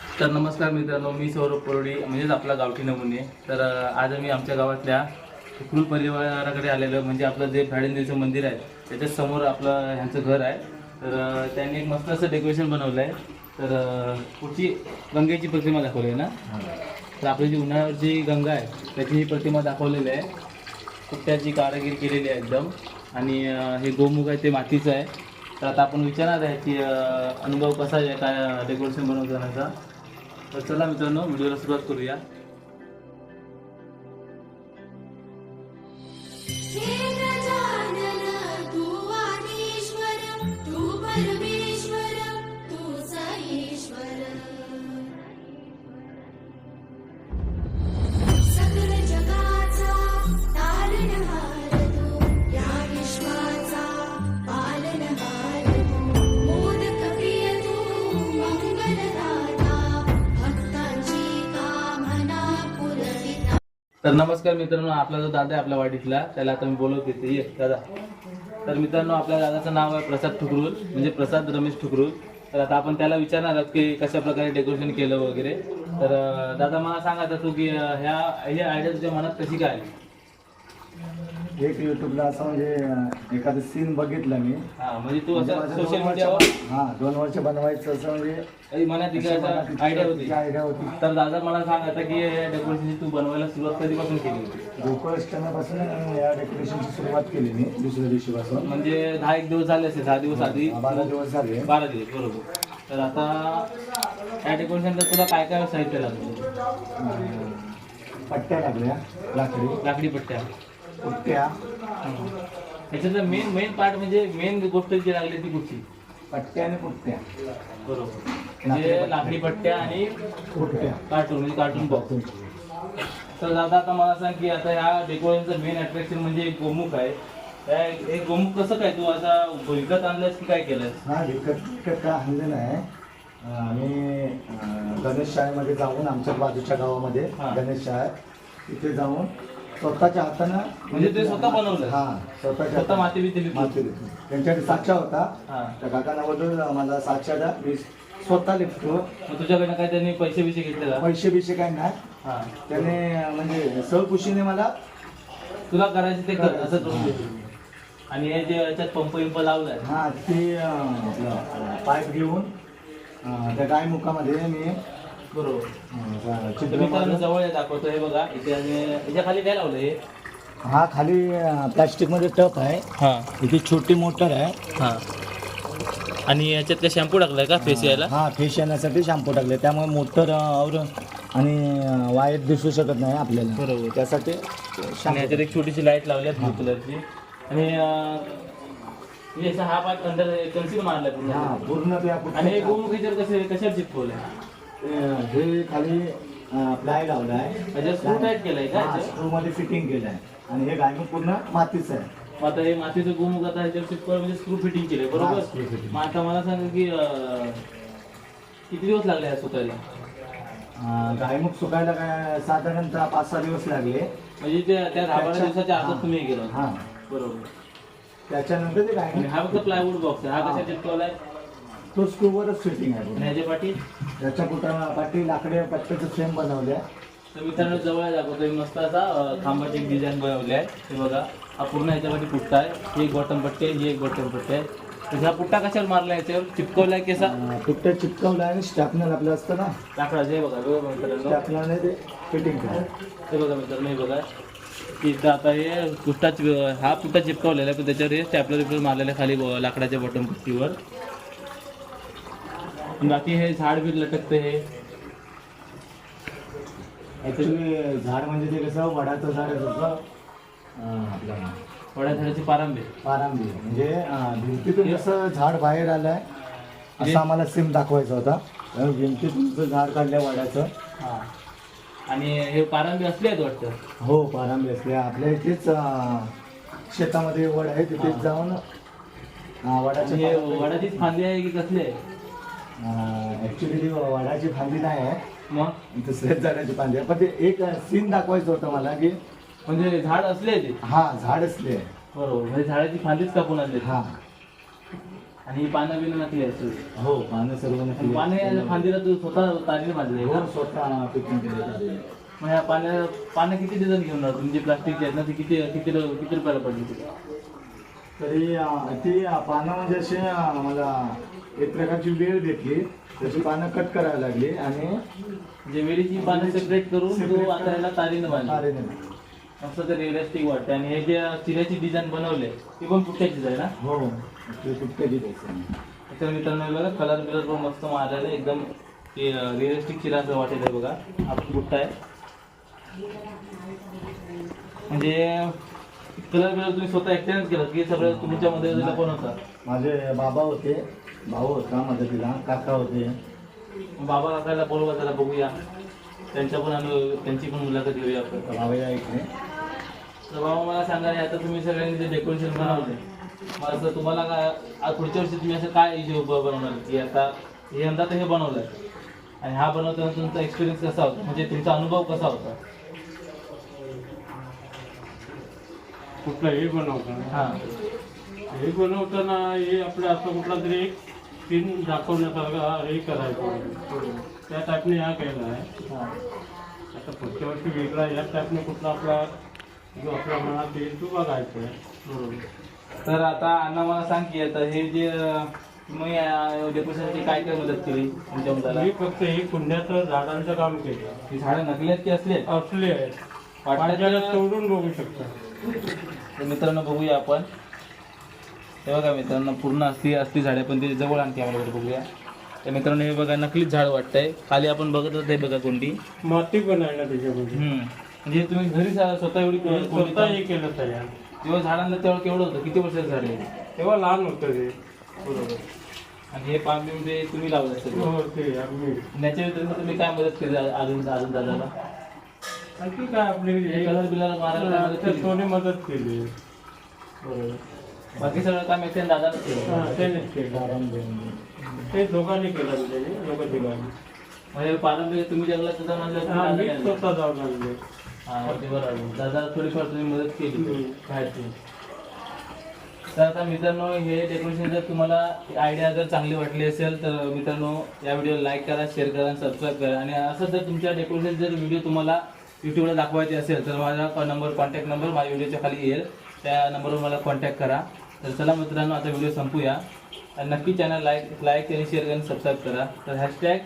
तर नमस्कार मित्रांनो मी सौरभ परोडी म्हणजेच आपला गावठी नमुने. तर आज आम्ही आमच्या गावातल्या कुल परिवाराकडे आलेलो म्हणजे आपलं जे भाडेंदेचं मंदिर आहे त्याच्यासमोर आपलं ह्यांचं घर आहे. तर त्यांनी एक मस्त असं डेकोरेशन बनवलं आहे तर पुढची गंगेची प्रतिमा दाखवली आहे ना? तर आपली जी उन्हाळ्यावरची गंगा आहे त्याची ही प्रतिमा दाखवलेली आहे. कुठ्याची त्याची कारागिरी केलेली आहे एकदम. आणि हे गोमुख आहे ते मातीचं आहे. तर आता आपण विचारणार आहे की अनुभव कसा आहे? काय डेकोरेशन बनवतानाचा तर चला मित्रांनो व्हिडिओला सुरुवात करूया. तर नमस्कार मित्रांनो आपला जो दादा आहे आपल्या वाडीतला त्याला आता मी बोलवत येते ये दादा. तर मित्रांनो आपल्या दादाचं नाव आहे प्रसाद ठुकरूल म्हणजे प्रसाद रमेश ठुकरूल तर आता आपण त्याला विचारणार आहोत की कशा प्रकारे डेकोरेशन केलं वगैरे. तर दादा मला सांगा आता तू की ह्या हे आयडिया तुझ्या मनात कशी काय आली? एक युट्यूबला असं म्हणजे एखादं सीन बघितलं मी. हा म्हणजे तू म्हणजे असं माझं सोशल दोन मीडियावर वर्ष- हा दोन वर्ष बनवायचं असं म्हणजे मनात आयडिया होती. आयडिया होती. तर दादा मला सांग आता की डेकोरेशनची तू बनवायला सुरुवात कधीपासून केली होती? गोकुळाष्टमीपासून या डेकोरेशनची सुरुवात केली मी. दुसऱ्या दिवशीपासून. म्हणजे दहा एक दिवस झाले असेल दहा दिवस आधी? बारा दिवस झाले. बारा दिवस बरोबर. तर आता या डेकोरेशनला तुला काय काय साहित्य लागलं? अं, पट्ट्या लागल्या लाकडी. लाकडी पट्ट्या. पुट्ट्या याच्यातलं मेन मेन पार्ट म्हणजे मेन गोष्ट जी लागली ती कुठची? पट्ट्या आणि पुट्ट्या. बरोबर. म्हणजे लाकडी पट्ट्या आणि पुट्ट्या. कार्टून म्हणजे कार्टून बॉक्स तर दादा आता मला सांग की आता ह्या डेकोरेशनचं मेन अट्रॅक्शन म्हणजे एक गोमुख आहे. त्या एक गोमुख कसं काय तू आता विकत आणलंस की काय केलंस? हा विकत विकत काय आणलेलं आहे. अं, आम्ही अं, गणेश शाळेमध्ये जाऊन आमच्या बाजूच्या गावामध्ये हा. गणेश शाळा. तिथे जाऊन स्वतःच्या हातानं म्हणजे ते स्वतः बनवलं? हा स्वतःच्या स्वतः. माती बिती लिपून? माती लिपून. त्यांच्याकडे साचा होता हा त्या काकांना बोलून मला द्या मी स्वतः लिपतो मग तुझ्याकडनं काय त्यांनी पैसे बिसे घेतले का पैसे बिशे काय नाही हा त्याने म्हणजे सहकुशीने मला तुला करायचं ते कर असं करून देतो आणि हे जे याच्यात पंप विंप लावलाय हा ते अं, आपलं पाईप घेऊन अं, त्या गायमुखामध्ये मी बरोबर. चित्र तर जवळ दाखवतो हे बघा. इथे आणि याच्या खाली काय लावलं हे हा खाली प्लास्टिकमध्ये टप आहे. हा. इथे छोटी मोटर आहे. हा. आणि याच्यात काय शॅम्पू टाकलाय का फेस यायला? हा फेस येण्यासाठी शॅम्पू टाकले. त्यामुळे मोटर और आणि वायर दिसू शकत नाही आपल्याला. बरोबर. त्यासाठी आणि. याच्यात एक छोटीशी लाइट लावली आहे ब्लू कलरची. आणि अं, हे असं हा पार्ट अंडर कन्सिल मारलाय हा पूर्ण पूर्ण आणि हे गोमुखीच्यावर कसे कशावर चिपकवलंय? अं, हे खाली प्लाय लावला आहे. म्हणजे स्क्रू टाईट केलंय का? स्क्रू मध्ये फिटिंग केलं आहे आणि हे गायमुख पूर्ण मातीचं आहे. मग आता हे मातीचं गोमुख आता ह्याच्यावर म्हणजे स्क्रू फिटिंग केलंय बरोबर. मग आता मला सांगा की किती दिवस लागले या सुतारी अं, गायमुख सुकायला काय साधारणतः पाच सहा दिवस लागले. म्हणजे ते त्या दहा बारा दिवसाच्या आतच हा. तुम्ही गेलो हा. बरोबर. त्याच्यानंतर ते गायमुख हा फक्त प्लायवूड बॉक्स आहे. हा. कशा चिपकवलाय तो स्क्रूवरच फिटिंग आहे. पूर्ण. ह्याच्या पाठी त्याच्या कुठं पाठी लाकडे पट्ट्याचं फ्रेम बनवल्या तर मित्रांनो जवळ दाखवतो मी मस्त असा अं, खांबाची एक डिझाईन बनवली आहे. हे बघा हा पूर्ण ह्याच्यामध्ये पुट्टा आहे. ही एक बॉटम पट्टी आहे ही एक बॉटम पट्टी आहे. तर ह्या पुट्टा कशावर मारला याच्यावर? चिपकवलाय की असा? पुट्ट्या चिपकवलं आणि स्टॅपनर आपलं असतं ना. लाकडाचं हे बघा बघा मित्रांनो. स्टॅपनरने ते फिटिंग हे बघा मित्रांनो हे बघा. की इथं आता हे पुट्टा चिप- हा पुट्टा चिपकवलेला आहे पण त्याच्यावर हे स्टॅपलर बिपलर मारलेलं आहे खाली ब- लाकडाच्या बॉटम पट्टीवर. बाकी हे झाड बी लटकतं हे। ऍक्च्युली झाड म्हणजे ते कसं वडाचं झाड आहे जसं अं, आपलं वड्या झाडाची पारंबी. पारांबी. म्हणजे अं, भिंतीतून जसं झाड बाहेर आलंय असं आम्हाला सिम दाखवायचा होता. भिंतीतून झाड काढलं वडाचं. हा. आणि हे पारंबी असले आहेत वाटतं? हो पारांबी असले. आपल्या इथेच अं, शेतामध्ये वड आहे तिथेच. जाऊन अं, वडाचे वडाचीच फांदी आहे की कसली आहे? ऍक्च्युली ती वडाची फांदी नाही आहे. मग? दुसऱ्याच झाडाची फांदी आहे. पण ते एक सीन दाखवायचं होतं मला की म्हणजे झाड असले ते? हा झाड असले. बरोबर. म्हणजे झाडाची फांदीच कापून आणली? हा. आणि ही पानं बिनं नकली. हो पानं सर्व आणि नकली. पाने या फांदीला तू स्वतः तारीने बांधले हो स्वतः पिकून केले. मग ह्या पाण्या पानं किती डिझाईन घेऊन राहतो तुमची प्लास्टिकची आहेत ना ती किती किती किती रुपयाला पडली तुला तरी अं, ती अं, पानं म्हणजे अशी अं, मला एक प्रकारची वेळ भेटली त्याची पानं कट करायला लागली आणि म्हणजे वेळीची पानं सेपरेट करून तू Separate आता याला तारीनं बांधली. तारेने. मस्त ते रिअलिस्टिक वाटते आणि हे जे चिऱ्याची डिझाईन बनवले ती पण पुट्ट्याचीच आहे ना? हो ते कुठल्याची द्यायचं त्याच्या मित्रांनो हे बघा कलर बिलर पण मस्त मारलेलं आहे. एकदम रिअलिस्टिक चिरा असं वाटेल आहे बघा. हा बुट्टा आहे. म्हणजे कलर बिलर तुम्ही स्वतः एक्सपिरियन्स केलं की सगळं तुमच्यामध्ये पण होता माझे बाबा होते. भाऊ होता मदतीला काका होते. बाबा काकाला बोलवा जरा बघूया. त्यांच्या पण अनु त्यांची पण मुलाखत घेऊया आपण. भावया इकडे तर बाबा मला सांगा हे आता तुम्ही सगळ्यांनी जे डेकोरेशन बनवले मला असं तुम्हाला काय आज पुढच्या वर्षी तुम्ही असं काय हिशोब बनवणार? की आता हे यंदा तर हे बनवलंय. आणि हा बनवताना तुमचा एक्सपिरियन्स कसा होता? म्हणजे तुमचा अनुभव कसा होता? कुठलाही बनवताना? हा. हे बनवताना हे आपलं असं कुठला तरी एक पिन दाखवण्यासारखा हे करायचं. त्या टाईपने हा केला आहे. हा. आता पुढच्या वर्षी वेगळा या टाईपने कुठला आपला जो आपल्या मनात येईल तो बघायचा आहे. तर आता अण्णा मला सांग की आता हे जे तुम्ही डेकोरेशनची काय काय मदत केली तुमच्या मुलाला? मी फक्त हे कुंड्याचं झाडांचं काम केलं. ही झाडं नकली आहेत की असली आहेत? असले आहेत. तोडून बघू शकता. तर मित्रांनो बघूया आपण. हे बघा मित्रांनो पूर्ण असली असली झाडे पण ते जवळ आणते आम्हाला बघूया. तर मित्रांनो हे बघा नकलीच झाड वाटतंय. खाली आपण बघत होतो हे बघा कोणती. माती पण आहे ना त्याच्यामध्ये. हम्म. म्हणजे तुम्ही घरी सा- स्वतः एवढी स्वतः हे केलं तयार जेव्हा झाडांना तेव्हा केवढं होतं? किती वर्षाचं झाड आहे? तेव्हा लहान होतं ते. बरोबर. आणि हे पाम बिम ते तुम्ही लावलं असेल. हो ते आम्ही. याच्या व्यतिरिक्त तुम्ही काय मदत केली अजून अजून दादाला? आणखी काय आपले हे कलर बिलर मारायला काय मदत केली? सोने मदत केली? बरोबर. बाकी सगळं काम एकट्याने दादालाच केलं. त्यानेच ते दोघांनी केलं म्हणजे म्हणजे तुम्ही जंगलात सुद्धा म्हणलं दादा स्वतः जाऊन आणले. हा ते बरोबर दादा थोडीफार तुम्ही मदत केली. बाहेरची. तर आता मित्रांनो हे डेकोरेशन जर तुम्हाला आयडिया जर चांगली वाटली असेल तर मित्रांनो या व्हिडिओला लाईक करा शेअर करा आणि सबस्क्राईब करा. आणि असं जर तुमच्या डेकोरेशन जर व्हिडिओ तुम्हाला यूट्यूबला दाखवायचे असेल तर माझा नंबर कॉन्टॅक्ट नंबर माझ्या व्हिडिओच्या खाली येईल. त्या नंबरवर मला कॉन्टॅक्ट करा. तर चला मित्रांनो आता व्हिडिओ संपूया. आणि नक्की चॅनल लाईक लाईक आणि शेअर आणि सबस्क्राईब करा. तर हॅशटॅग